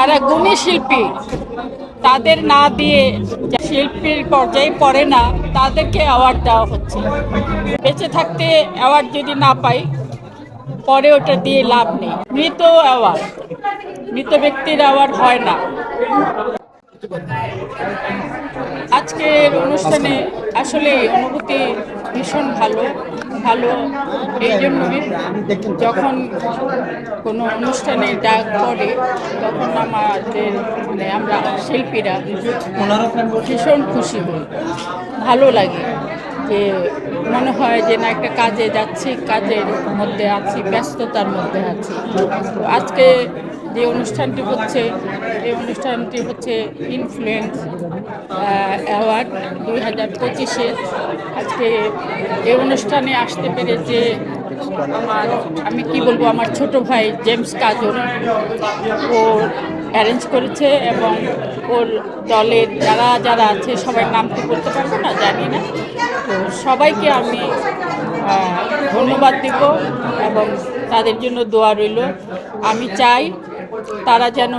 যারা গুণী শিল্পী, তাদের না দিয়ে শিল্পীর পর্যায়ে পড়ে না, তাদেরকে অ্যাওয়ার্ড দেওয়া হচ্ছে। বেঁচে থাকতে অ্যাওয়ার্ড যদি না পাই, পরে ওটা দিয়ে লাভ নেই। মৃত অ্যাওয়ার্ড মৃত ব্যক্তির অ্যাওয়ার্ড হয় না। আজকের অনুষ্ঠানে আসলে অনুভূতি ভীষণ ভালো ভালো। এই জন্য যখন কোনো অনুষ্ঠানে ডাক পড়ে, তখন আমাদের মানে আমরা শিল্পীরা ভীষণ খুশি হই। ভালো লাগে যে মনে হয় যে না, একটা কাজে যাচ্ছি, কাজের মধ্যে আছি, ব্যস্ততার মধ্যে আছি। আজকে যে অনুষ্ঠানটি হচ্ছে, এই অনুষ্ঠানটি হচ্ছে ইনফ্লুয়েন্স অ্যাওয়ার্ড দুই হাজার পঁচিশে। আজকে এই অনুষ্ঠানে আসতে পেরে যে আমার, আমি কি বলব, আমার ছোট ভাই জেমস কাজল, ও অ্যারেঞ্জ করেছে এবং ওর দলের যারা যারা আছে, সবার নাম তো বলতে পারব না, জানি না। তো সবাইকে আমি ধন্যবাদ দিব এবং তাদের জন্য দোয়া রইল। আমি চাই তারা যেন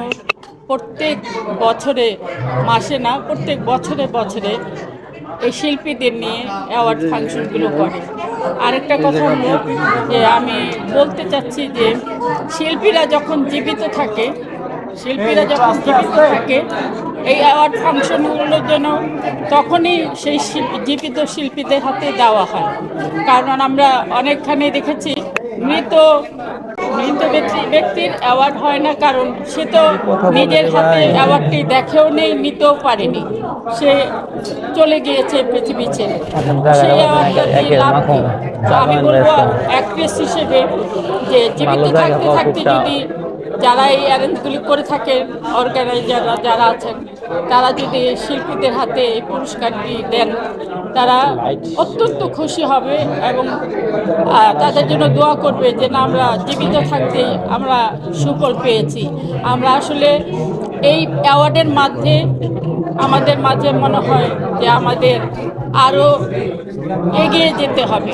প্রত্যেক বছরে, মাসে না, প্রত্যেক বছরে বছরে এই শিল্পীদের নিয়ে অ্যাওয়ার্ড ফাংশনগুলো করে। আরেকটা কথা হলো যে আমি বলতে চাচ্ছি যে শিল্পীরা যখন জীবিত থাকে, শিল্পীরা যখন জীবিত থাকে, এই অ্যাওয়ার্ড ফাংশনগুলোর জন্য তখনই সেই জীবিত শিল্পীদের হাতে দেওয়া হয়। কারণ আমরা অনেকখানে দেখেছি মৃত মৃত ব্যক্তি ব্যক্তির অ্যাওয়ার্ড হয় না কারণ সে তো নিজের হাতে অ্যাওয়ার্ডটি দেখেও নেই নিতেও পারেনি। সে চলে গিয়েছে পৃথিবী ছেড়ে। সেই অ্যাওয়ার্ডটা দিয়ে লাভ আমি বলব অ্যাক্ট্রেস হিসেবে যে জীবিত থাকতে থাকতে যদি যারা এই অ্যারেঞ্জগুলি করে থাকেন অর্গানাইজাররা যারা আছেন, তারা যদি শিল্পীদের হাতে এই পুরস্কারটি দেন, তারা অত্যন্ত খুশি হবে এবং তাদের জন্য দোয়া করবে যে না, আমরা জীবিত থাকতেই আমরা সুফল পেয়েছি। আমরা আসলে এই অ্যাওয়ার্ডের মাধ্যমে আমাদের মাঝে মনে হয় যে আমাদের আরও এগিয়ে যেতে হবে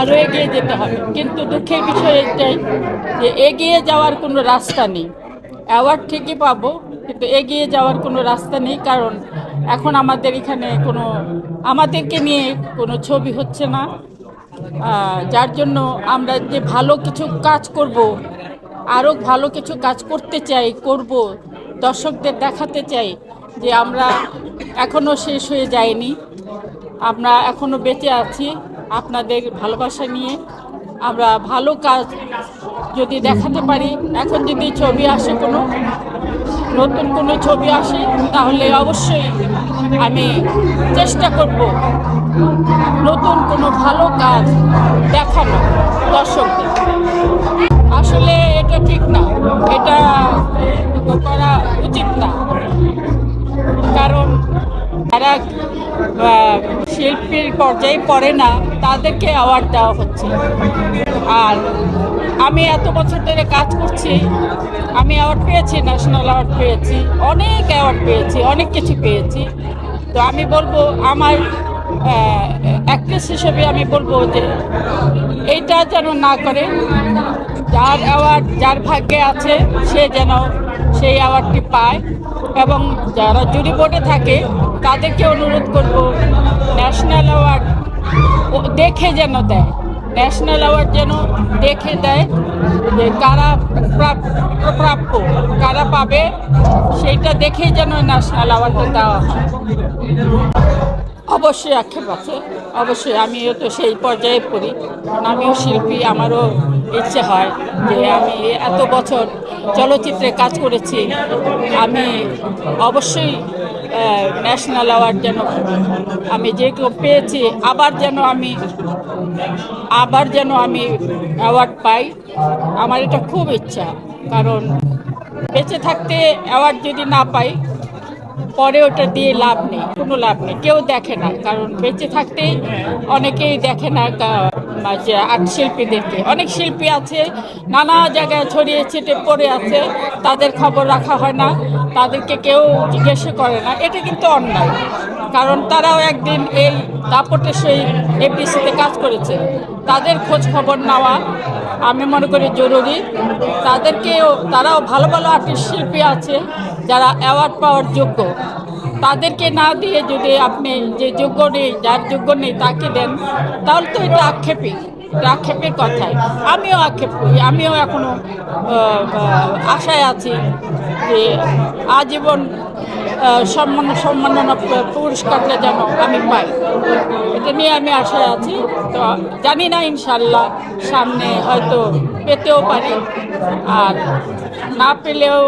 আরও এগিয়ে যেতে হবে। কিন্তু দুঃখের বিষয় এটাই যে এগিয়ে যাওয়ার কোনো রাস্তা নেই। অ্যাওয়ার্ড ঠিকই পাবো, কিন্তু এগিয়ে যাওয়ার কোনো রাস্তা নেই, কারণ এখন আমাদের এখানে কোনো, আমাদেরকে নিয়ে কোনো ছবি হচ্ছে না। যার জন্য আমরা যে ভালো কিছু কাজ করব আরও ভালো কিছু কাজ করতে চাই, করব দর্শকদের দেখাতে চাই যে আমরা এখনও শেষ হয়ে যায়নি। আমরা এখনও বেঁচে আছি আপনাদের ভালোবাসা নিয়ে। আমরা ভালো কাজ যদি দেখাতে পারি, এখন যদি ছবি আসে কোনো, নতুন কোনো ছবি আসে, তাহলে অবশ্যই আমি চেষ্টা করব নতুন কোনো ভালো কাজ দেখানো দর্শকদের। আসলে এটা ঠিক না। এটা করা উচিত না। কারণ যারা শিল্পীর পর্যায়ে পড়ে না, তাদেরকে অ্যাওয়ার্ড দেওয়া হচ্ছে। আর আমি এত বছর ধরে কাজ করছি, আমি অ্যাওয়ার্ড পেয়েছি ন্যাশনাল অ্যাওয়ার্ড পেয়েছি, অনেক অ্যাওয়ার্ড পেয়েছি, অনেক কিছু পেয়েছি। তো আমি বলব, আমার অ্যাক্ট্রেস হিসেবে আমি বলব যে, এইটা যেন না করে। যার অ্যাওয়ার্ড যার ভাগ্যে আছে, সে যেন সেই অ্যাওয়ার্ডটি পায়। এবং যারা জুরি বোর্ডে থাকে, তাদেরকে অনুরোধ করব ন্যাশনাল অ্যাওয়ার্ড দেখে যেন দেয়। ন্যাশনাল অ্যাওয়ার্ড যেন দেখে দেয় যে কারা প্রাপ- প্রাপ্য, কারা পাবে, সেইটা দেখেই যেন ন্যাশনাল অ্যাওয়ার্ডটা দেওয়া হয়। অবশ্যই আক্ষেপ আছে। অবশ্যই আমিও তো সেই পর্যায়ে পড়ি। কারণ আমিও শিল্পী, আমারও ইচ্ছে হয় যে আমি এত বছর চলচ্চিত্রে কাজ করেছি, আমি অবশ্যই ন্যাশনাল অ্যাওয়ার্ড যেন আমি যে কেউ পেয়েছি, আবার যেন আমি, আবার যেন আমি অ্যাওয়ার্ড পাই, আমার এটা খুব ইচ্ছা। কারণ বেঁচে থাকতে অ্যাওয়ার্ড যদি না পাই, পরে ওটা দিয়ে লাভ নেই, কোনো লাভ নেই, কেউ দেখে না। কারণ বেঁচে থাকতেই অনেকেই দেখে না আর্ট শিল্পীদেরকে অনেক শিল্পী আছে, নানা জায়গায় ছড়িয়ে ছিটে পড়ে আছে, তাদের খবর রাখা হয় না, তাদেরকে কেউ জিজ্ঞেস করে না। এটা কিন্তু অন্যায়, কারণ তারাও একদিন এই দাপটের সেই এপিসিতে কাজ করেছে। তাদের খোঁজ খবর নেওয়া আমি মনে করি জরুরি। তাদেরকেও, তারাও ভালো ভালো আর্টিস্ট শিল্পী আছে যারা অ্যাওয়ার্ড পাওয়ার যোগ্য। তাদেরকে না দিয়ে যদি আপনি যে যোগ্য নেই, যার যোগ্য নেই তাকে দেন, তাহলে তো এটা আক্ষেপই, এটা আক্ষেপের কথাই। আমিও আক্ষেপ করি, আমিও এখনও আশায় আছি যে আজীবন সম্মান, সম্মাননা পুরস্কারটা যেন আমি পাই। এটা নিয়ে আমি আশায় আছি। তো জানি না, ইনশাল্লাহ সামনে হয়তো পেতেও পারি। আর না পেলেও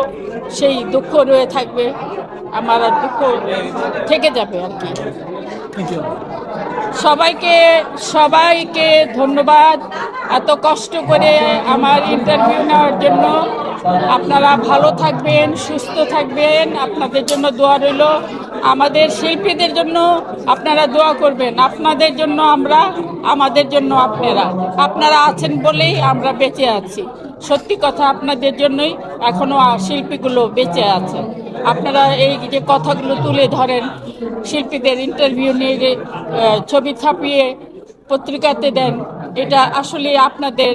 সেই দুঃখ রয়ে থাকবে। আমার দুঃখ থেকে যাবে আর কি। সবাইকে সবাইকে ধন্যবাদ। এত কষ্ট করে আমার ইন্টারভিউ নেওয়ার জন্য। আপনারা ভালো থাকবেন সুস্থ থাকবেন। আপনাদের জন্য দোয়া রইল। আমাদের শিল্পীদের জন্য আপনারা দোয়া করবেন। আপনাদের জন্য আমরা আমাদের জন্য আপনারা। আপনারা আছেন বলেই আমরা বেঁচে আছি। সত্যি কথা আপনাদের জন্যই এখনও শিল্পীগুলো বেঁচে আছে। আপনারা এই যে কথাগুলো তুলে ধরেন, শিল্পীদের ইন্টারভিউ নিয়ে ছবি ছাপিয়ে পত্রিকাতে দেন, এটা আসলে আপনাদের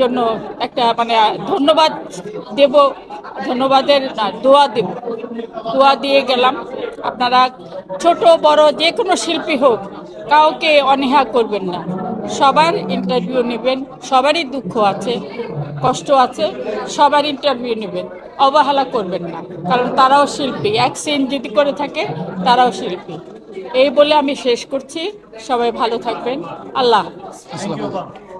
জন্য একটা মানে ধন্যবাদ দেব, ধন্যবাদের না, দোয়া দেব। দোয়া দিয়ে গেলাম। আপনারা ছোট, বড় যে কোনো শিল্পী হোক, কাউকে অনীহা করবেন না। সবার ইন্টারভিউ নেবেন, সবারই দুঃখ আছে, কষ্ট আছে, সবার ইন্টারভিউ নেবেন। অবহেলা করবেন না। কারণ তারাও শিল্পী। এক সিন যদি করে থাকে, তারাও শিল্পী। এই বলে আমি শেষ করছি। সবাই ভালো থাকবেন। আল্লাহ হাফেজ।